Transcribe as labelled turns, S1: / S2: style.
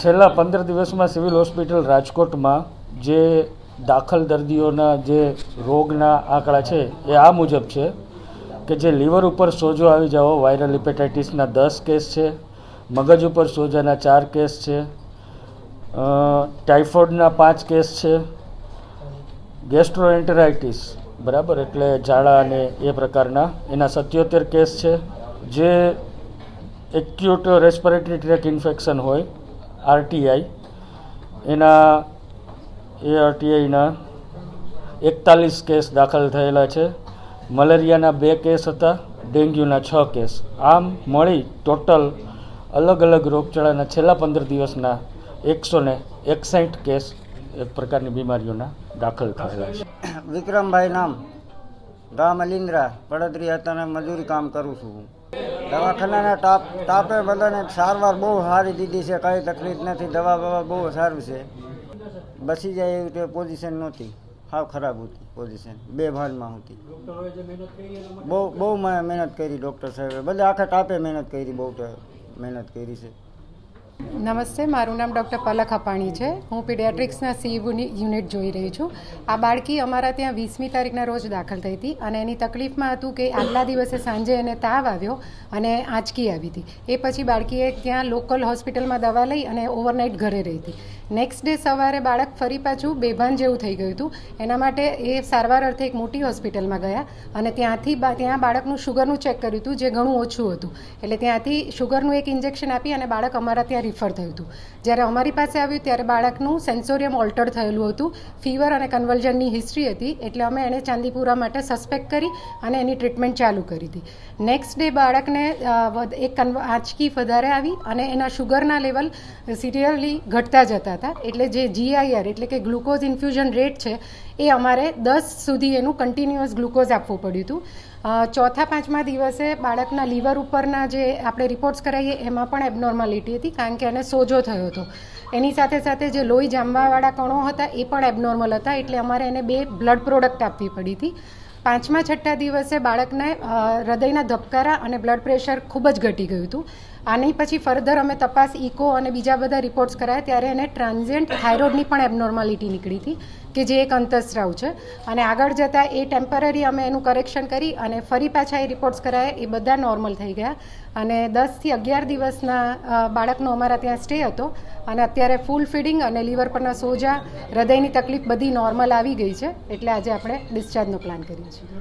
S1: છેલ્લા પંદર દિવસમાં સિવિલ હોસ્પિટલ રાજકોટમાં જે દાખલ દર્દીઓના જે રોગના આંકડા છે એ આ મુજબ છે કે જે લીવર ઉપર સોજો આવી જાવો વાયરલ હિપેટાઇટિસના દસ કેસ છે, મગજ ઉપર સોજાના ચાર કેસ છે ટાઇફોઇડના પાંચ કેસ છે, ગેસ્ટ્રોએન્ટેરાઇટિસ, બરાબર? એટલે ઝાડા અને એ પ્રકારના એના સત્યોતેર કેસ છે. જે એક્યુટ રેસ્પિરેટરી ટ્રેક ઇન્ફેક્શન હોય આરટીઆઈ એના, એ આરટીઆઈના એકતાલીસ કેસ દાખલ થયેલા છે. મલેરિયાના બે કેસ હતા, ડેન્ગ્યુના છ કેસ. આમ મળી ટોટલ અલગ અલગ રોગચાળાના છેલ્લા પંદર દિવસના એકસો ને એકસાઠ કેસ એક પ્રકારની બીમારીઓના દાખલ થયેલા છે.
S2: વિક્રમભાઈ નામ. ગામ અલિન્દ્રા પડદરી હતા મજૂરી કામ કરું છું હું. દવાખાનાના ટાપ ટાપે બધાને સારવાર બહુ સારી દીધી છે, કાંઈ તકલીફ નથી, દવા બવા બહુ સારું છે. બસી જાય એવી તે પોઝિશન નહોતી. સાવ ખરાબ હતી પોઝિશન બે ભાગમાં હતી. બહુ બહુ મહેનત કરી ડૉક્ટર સાહેબે. બધા આખા ટાપે મહેનત કરી, બહુ મહેનત કરી છે.
S3: નમસ્તે, મારું નામ ડૉક્ટર પલક અપાણી છે. હું પીડિયાટ્રિક્સના સી યુનિટ જોઈ રહી છું. આ બાળકી અમારા ત્યાં વીસમી તારીખના રોજ દાખલ થઈ હતી અને એની તકલીફમાં હતું કે આગલા દિવસે સાંજે એને તાવ આવ્યો અને આંચકી આવી હતી. એ પછી બાળકીએ ત્યાં લોકલ હોસ્પિટલમાં દવા લઈ અને ઓવરનાઇટ ઘરે રહી હતી. નેક્સ્ટ ડે સવારે બાળક ફરી પાછું બેભાન જેવું થઈ ગયું હતું. એના માટે એ સારવાર અર્થે એક મોટી હોસ્પિટલમાં ગયા અને ત્યાંથી ત્યાં બાળકનું શુગરનું ચેક કર્યું હતું, જે ઘણું ઓછું હતું. એટલે ત્યાંથી શુગરનું એક ઇન્જેક્શન આપી અને બાળક અમારા ત્યાં રિફર થયું હતું. જ્યારે અમારી પાસે આવ્યું ત્યારે બાળકનું સેન્સોરિયમ ઓલ્ટર થયેલું હતું. ફીવર અને કન્વલ્જનની હિસ્ટ્રી હતી, એટલે અમે એને ચાંદીપુરા માટે સસ્પેક્ટ કરી અને એની ટ્રીટમેન્ટ ચાલુ કરી હતી. નેક્સ્ટ ડે બાળકને એક આંચકી વધારે આવી અને એના શુગરના લેવલ સિરિયરલી ઘટતા જતા હતા. એટલે જે જીઆઈઆર એટલે કે ગ્લુકોઝ ઇન્ફ્યુઝન રેટ છે એ અમારે દસ સુધી એનું કન્ટિન્યુઅસ ગ્લુકોઝ આપવું પડ્યું હતું. ચોથા પાંચમા દિવસે બાળકના લીવર ઉપરના જે આપણે રિપોર્ટ્સ કરાવીએ એમાં પણ એબનોર્માલિટી હતી કારણ કે એને સોજો થયો હતો. એની સાથે સાથે જે લોહી જામવાવાળા કણો હતા એ પણ એબનોર્મલ હતા એટલે અમારે એને બે બ્લડ પ્રોડક્ટ આપવી પડી હતી. પાંચમા છઠ્ઠા દિવસે બાળકને હૃદયના ધબકારા અને બ્લડ પ્રેશર ખૂબ જ ઘટી ગયું હતું. આની પછી ફર્ધર અમે તપાસ ઇકો અને બીજા બધા રિપોર્ટ્સ કરાયા, ત્યારે એને ટ્રાન્ઝિયન્ટ થાઇરોઇડની પણ એબનોર્માલિટી નીકળી હતી, કે જે એક અંતસ્રાવ છે. અને આગળ જતાં એ ટેમ્પરરી અમે એનું કરેક્શન કરી અને ફરી પાછા એ રિપોર્ટ્સ કરાયા, એ બધા નોર્મલ થઈ ગયા. અને દસથી અગિયાર દિવસના બાળકનો અમારા ત્યાં સ્ટે હતો. અને અત્યારે ફૂલ ફીડિંગ અને લીવર પરના સોજા, હૃદયની તકલીફ બધી નોર્મલ આવી ગઈ છે. એટલે આજે આપણે ડિસ્ચાર્જનો પ્લાન કરીએ છીએ.